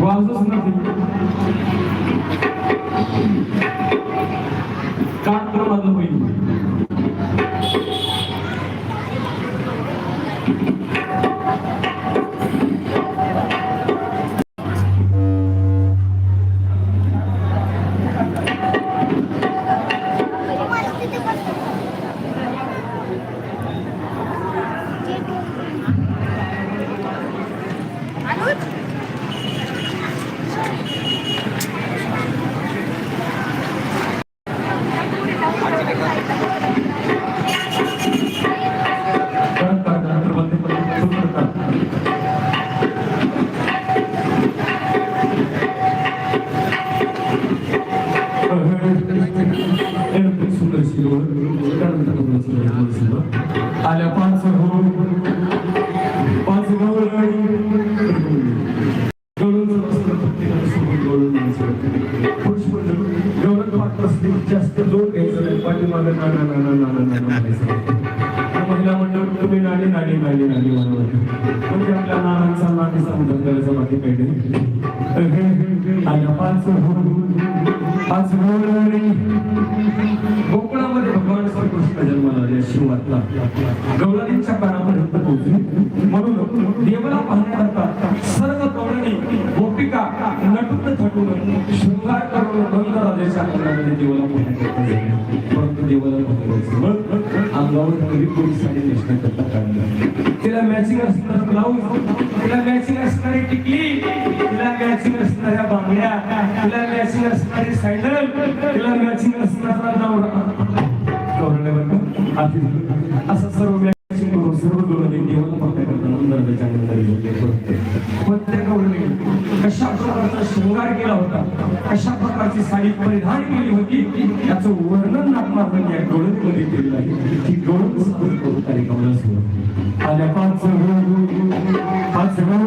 Fazlası nasıl? झाले महिला मंडळ तुम्ही नाली नाली नाली नाली म्हणत म्हणजे आपल्या नानांचा नाती समजा करायचा बाकी काही कोकणामध्ये भगवान श्रीकृष्ण जन्माला आले शिवातला. गवळणींच्या कानापर्यंत पोहोचली. म्हणून देवला पाहण्याकरता सर्व गवळणी गोपिका नटून थटून शृंगार करून गंगा राजाच्या अंगणामध्ये देवाला पाहण्याकरता मॅचिंग असणार ब्लाऊज असणारी टिकली तिला मॅचिंग असणाऱ्या बांगड्या मॅचिंग असणारी मॅचिंग असणारा नवरा. असं सर्व मॅचिंग करून सर्व प्रकारचा शृंगार केला होता? कशा प्रकारची साडी परिधान केली होती? याचं Keep going. على قدره قدره قدر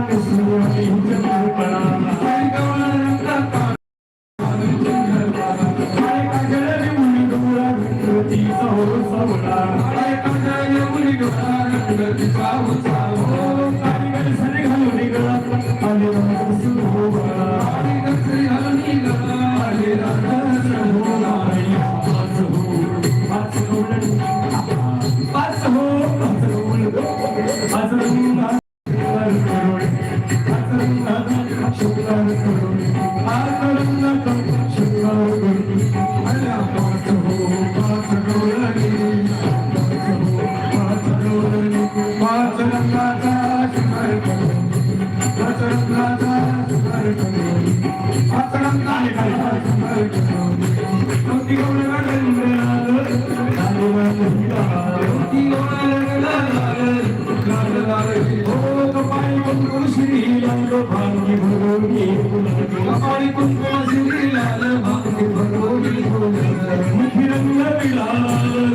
i'm going to the you.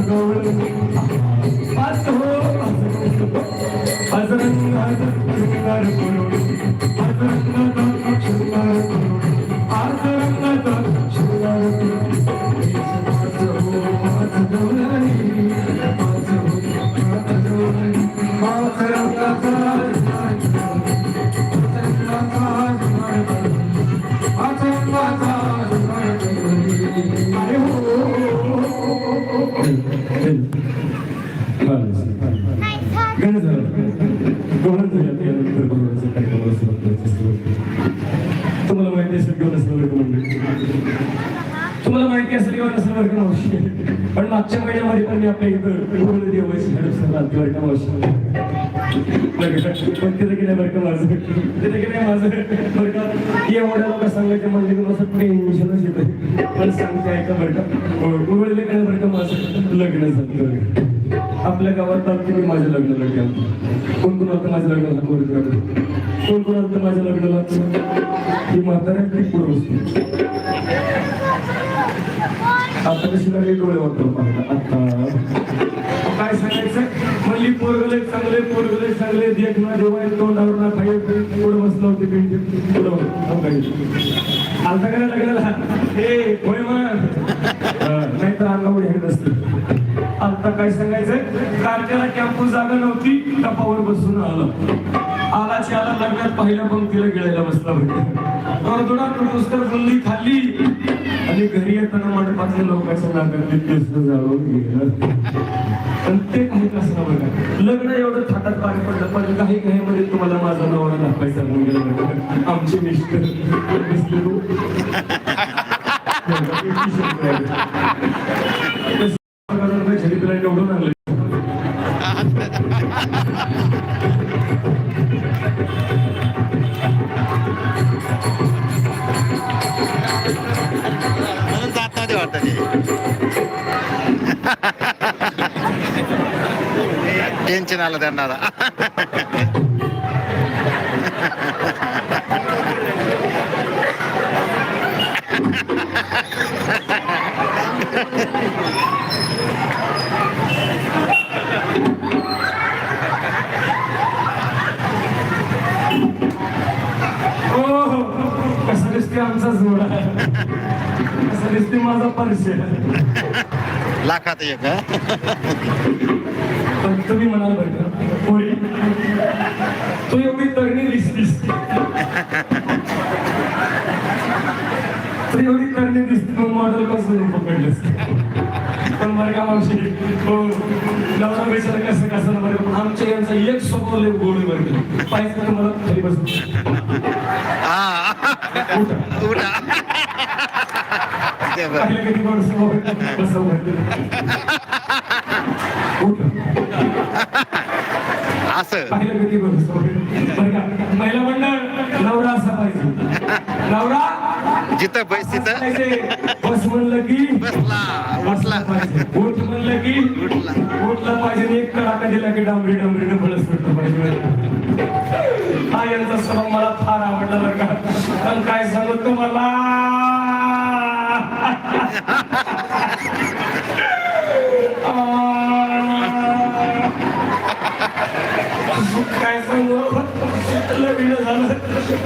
पाच गवळण पाच तुम्हाला माहिती असेल किंवा नसेल वर्ग मावशी पण मागच्या महिन्यामध्ये पण मी आपल्या इथं गुरुदेव देवाची हडप वर्ग मावशी पण तिथे गेल्या वर्ग माझं तिथे गेल्या माझं बरं का एवढ्या लोक सांगायचे म्हणजे की माझं टेन्शनच येतं पण सांगते ऐका वर्ग का. उघडले काय बरं माझं लग्न झालं. आपल्या गावात तर माझं लग्न लग्न कोण कोण होतं माझ्या लग्नाला कोण कोण कोण होतं माझ्या लग्नाला ही म्हाताऱ्या ती पूर्व आता कशी लागली डोळे वाटतो आता. काय सांगायचं? म्हणली पोरगले चांगले पोरगले चांगले देख ना देवाय तोंडावर ना खाई पुढे बसलं होते पेंटिंग. पुढं आलता करायला लागलेला हे होय नाहीतर अंगावर हे नसतं. आता काय सांगायचं? कारच्याला कॅम्पू जागा नव्हती टपावर बसून आलं. आलाची आला लग्नात पहिल्या पंक्तीला गिळायला बसला म्हणजे थोडा नुसतं गुल्ली खाल्ली. आणि घरी येताना मंडपातल्या लोकांच्या नागरिक केस जाळून गेलं. पण ते काही कसं बघा. लग्न एवढं थाटात पाणी पडलं पण काही काही मध्ये तुम्हाला माझा नवरा दाखवायचा म्हणून आमचे मिस्टर. त्यांना. हो हो. दिसते आमचा जोडा कसं दिसते माझा परशे लाखात एक मॉडेल कसं पकडलंस पण बरं का मावशी? हो. नवरा बेचारा कसं कसं बरं? आमच्या यांचा एक स्वभाव लय आहे बरं पाहिजे तर मला खाली बस. हा. पाहिलं कधी गोड स्वभाव? उठा. असं. पाहिलं किती बरं बरं का? महिला मंडळ नवरा असा. जिथं तिथं. पाहिजे बस म्हणलं की. बसला उठला उठ म्हणलं की. उठला. उठला पाहिजे एक कडाका दिला की डांबरी डांबरीने फळस सुटलं पाहिजे. हा यांचा स्वभाव मला फार आवडला बरं का. पण काय सांगू तुम्हाला? काय सांगू?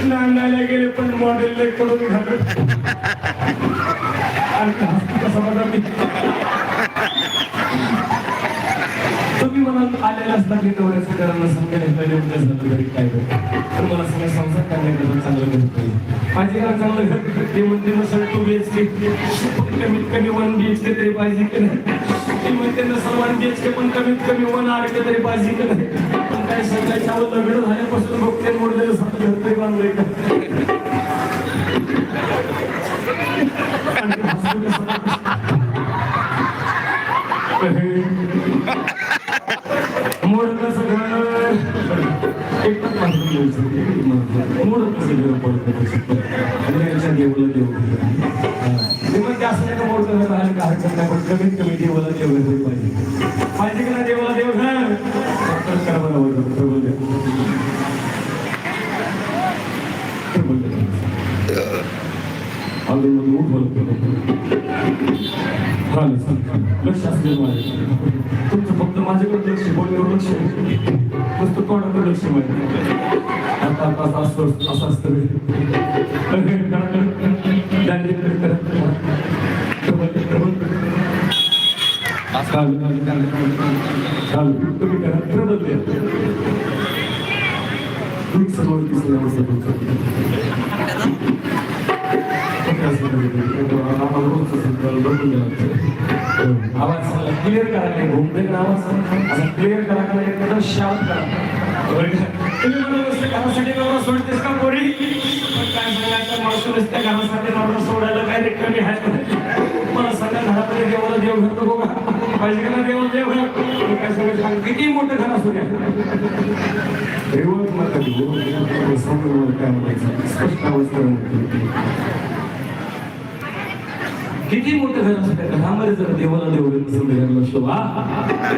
नांदायला गेले पण मॉडेल करून घालत तुम्ही मला आलेला असता की नवऱ्याचं सांगायला झालं काय तर मला सगळं संसार चांगलं पाहिजे माझे घर चांगलं घर ते म्हणते नसल टू बी एच के कमीत कमी वन बी एच के तरी पाहिजे की नाही? ते म्हणते नसल वन बी एच के पण कमीत कमी वन आर के तरी पाहिजे की नाही? काय सगळ्याच्या लग्न झाल्यापासून बघते मोडलेलं सारखं बांधलंय का? मोड एकच बांधून घ्यायचं मोड कसं देवाला देव जास्त नाही का मोड कसं हरकत नाही पण कमीत कमी देवाला देव घर पाहिजे. पाहिजे का देवाला देव लक्ष असलेलं माझ्या तुमचं फक्त माझ्याकडे लक्ष बोलण्यावर लक्ष नुसतं कोणाकडे लक्ष माहिती आता आता असं असतं असं असतं तुम्ही करा प्रबल तुम्ही समोर दिसलं आवाज क्लिअर करायला घुमते आवाज असं क्लिअर करा एकदम शांत करा तुम्ही सोडतेस का पोरी काय सांगायचं माणसं घरासाठी नवरा सोडायला काय रे कमी आहे मला घरामध्ये देवाला देव घर नको पाहिजे का देवाला देव घर काय सांगायचं किती मोठं घर असू द्या देवच काय म्हणायचं स्पष्ट अवस्था किती मोठं घर असू त्या घरामध्ये जर देवाला देव नसेल शोभा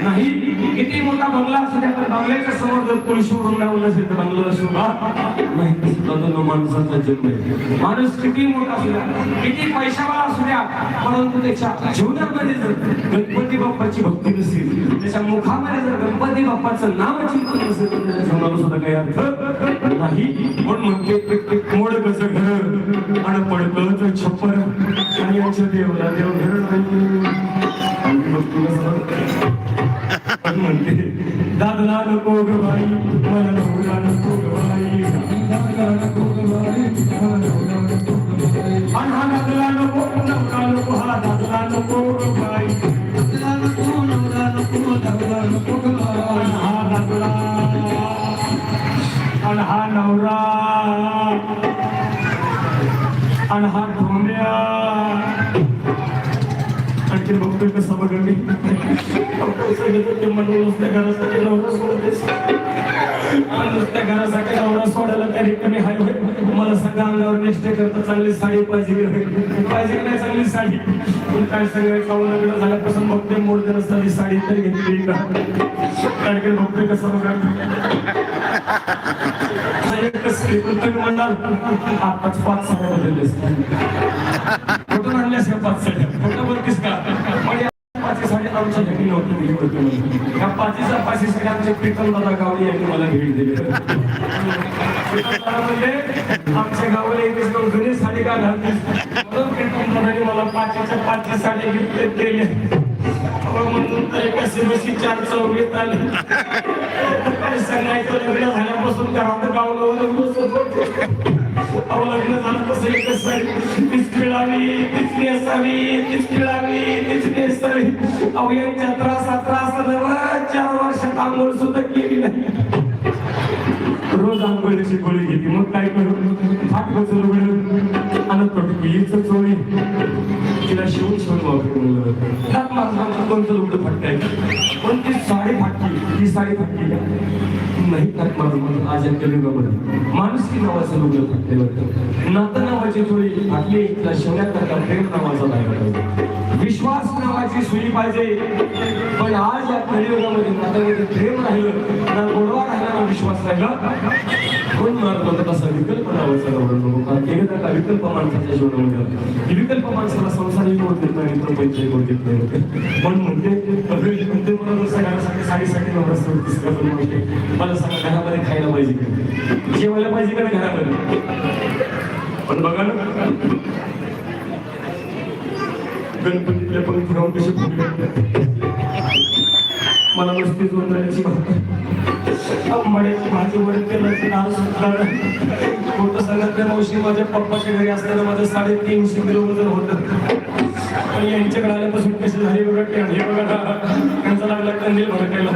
नाही किती मोठा बंगला असू द्या तर बंगल्याच्या समोर जर तुळशी उडून लावलं नसेल तर बंगल्याला शोभा नाही सुद्धा माणसाचा जन्म आहे. माणूस किती मोठा असू द्या किती पैशावाला असू द्या परंतु त्याच्या जीवनामध्ये जर गणपती बाप्पाची भक्ती नसेल त्याच्या मुखामध्ये जर गणपती बाप्पाचं नाव चिंतन नसेल तर त्याच्या जीवनाला सुद्धा काही अर्थ नाही. म्हणून म्हणते मोड कसं घर आणि पडकळचं छप्पर आणि याच्या देवला देव घर आणि म्हणते दादला नको ग बाई मला नको ग बाई दादला नको ग बाई मला नको ग बाई. आणि हा दादला नको नवरा नको हा दादला नको आणि हा ढोंड्या आणखी बघतोय कसं बघा मी. ते नुसत्या घरासाठी नवरा सोडतेस. नुसत्या घरासाठी नवरा सोडायला त्या ठिकाणी हाय होय. मला सगळं अंगावर नेष्टे करता चांगली साडी पाहिजे पाहिजे नाही चांगली साडी? पण काय सगळं काऊन लग्न झाल्यापासून बघते मोडते नसताना साडी तरी घेतली का? आणखी बघतोय कसं बघा म्हणाल आताच पाच साड्या बदललेस कुठून आणल्यास पाच साड्या कुठं बोलतेस का आमच्या घरी नव्हती दिली होती म्हणून. या आमचे प्रीतम दादा गावडे यांनी मला भेट दिली आमच्या गावाला एकच दोन घरी साडी का घालतेस म्हणून प्रीतम दादाने मला पाचीच्या पाचही साड्या गिफ्ट केल्या म्हणून तर एका सिमेशी चार आले सांगायचं लग्न झाल्यापासून घरात गावलं अहो लग्न झालं कसं एकच साडी तीच पिळावी तीच नेसावी तीच पिळावी तीच नेसावी अहो यांच्या त्रासात त्रास चार वर्षात आंघोळ सुद्धा केली नाही रोज आंघोळीची गोळी घेतली मग काय करू फाटकच लुगडं आणत पिलीच चोळी तिला शिवून शिवून वापरून त्यात माझं कोणतं लुगडं फाटकाय पण ती साडी फाटली? ती साडी फाटली का? नाही त्यात माझं माझं आज या माणूस की नावाचं लुगडं फाटले वाटतं. नातं नावाची चोळी फाटली तिला शिवण्याकरता प्रेम नावाचा नाही पाहिजे विश्वास नावाची सुई पाहिजे. पण आज या कलियुगामध्ये नात्यामध्ये प्रेम राहिलं ना गोडवा राहिला ना विश्वास राहिला. कोण मार्ग तसा विकल्प नावाचा गौरव विकल्प माणसाच्या जीवनामध्ये आला. विकल्प माणसाला संसारही कोण देत नाही तर पैसे कोण देत नाही. पण म्हणते म्हणते मला सगळ्यांसाठी साडेसाठी नवरा सोडतीस मला सांगा घरामध्ये खायला पाहिजे का जेवायला पाहिजे का नाही घरामध्ये? पण बघा ना गणपतीतल्या पण राहून कसे मला नुसती जोडण्याची आंबाड्याची भाजी वर तेलाची नाव सुद्धा वर्षी माझ्या पप्पाच्या घरी असताना माझं साडेतीनशे किलो वजन होतं. पण यांच्याकडे आल्यापासून कशी झाली बघा हे बघा. त्यांचा लागला कंदील भडकायला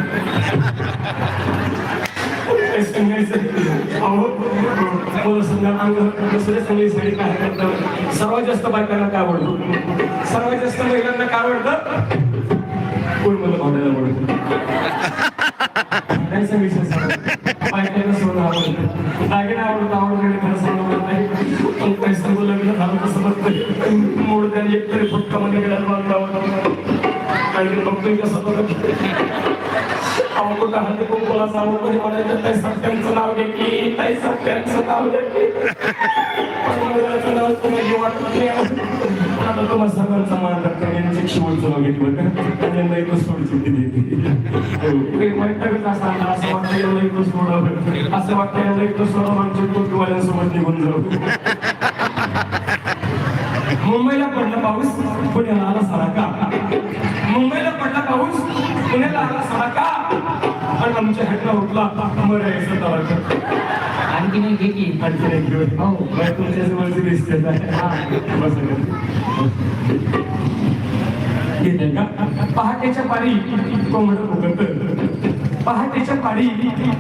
सर्वात जास्त बायकांना काय आवडतो? सर्वात जास्त महिलांना काय आवडतं? कोण मला भावड्याला आवडतं? नाही सांगितलं बायकांना सोनं आवडतं. दागिना आवडतं. काहीतरी बघतोय कसं बघत म्हणायचं ताई सत्यांचं नाव घे की ताई सत्यांचं नाव घे की. पण नाव वाटत नाही. आता तुम्हाला मान राखतो यांची शेवटचं नाव घेतलं का. त्यांना एक सोड सुट्टी देते वैतागच असा असं वाटतं एवढं एक सोडावं असं वाटतं एक सोडा म्हणजे टोपीवाल्यांसोबत निघून जाऊ. मुंबईला पडला पाऊस. पुण्याला आला सारा का? मुंबईला पडला पाऊस पुण्याला आला का पण आमच्या हटला उठला तळाचं आणखी नाही घे की. आणखी एक दिवस हो. तुमच्या जवळची दिसते पहाटेच्या पारी कोंबडं फुकत पहाटेच्या पारी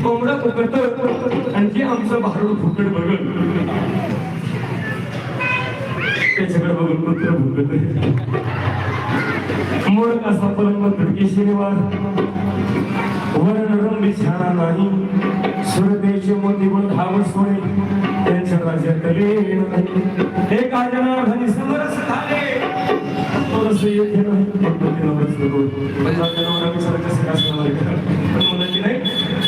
कोंबडं फुकत आणखी आमचं भारूड फुकट बघत. त्याच्याकडे बघून कुत्र भुकत मूळ कसा पलंग धुडकेशी निवार वरण रंगी छाना नाही. सुरतेचे मोती व धाव सोने त्यांच्या राज्यात लीन नाही. समरस झाले. येथे नाही. फक्त ते नवरच नको माझ्या नवरा विचार कसं काय असणार पण नाही.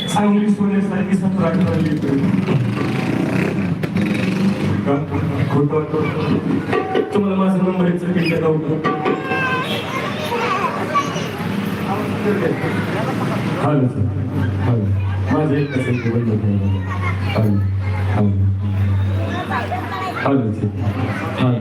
चांगली सोन्यासारखी सतरा अठरा खोटं वाटतं? तुम्हाला माझा नंबर एक सेकंड होता हॅलो सर हॅलो माझं एक असेल mobile hello hello hello sir hello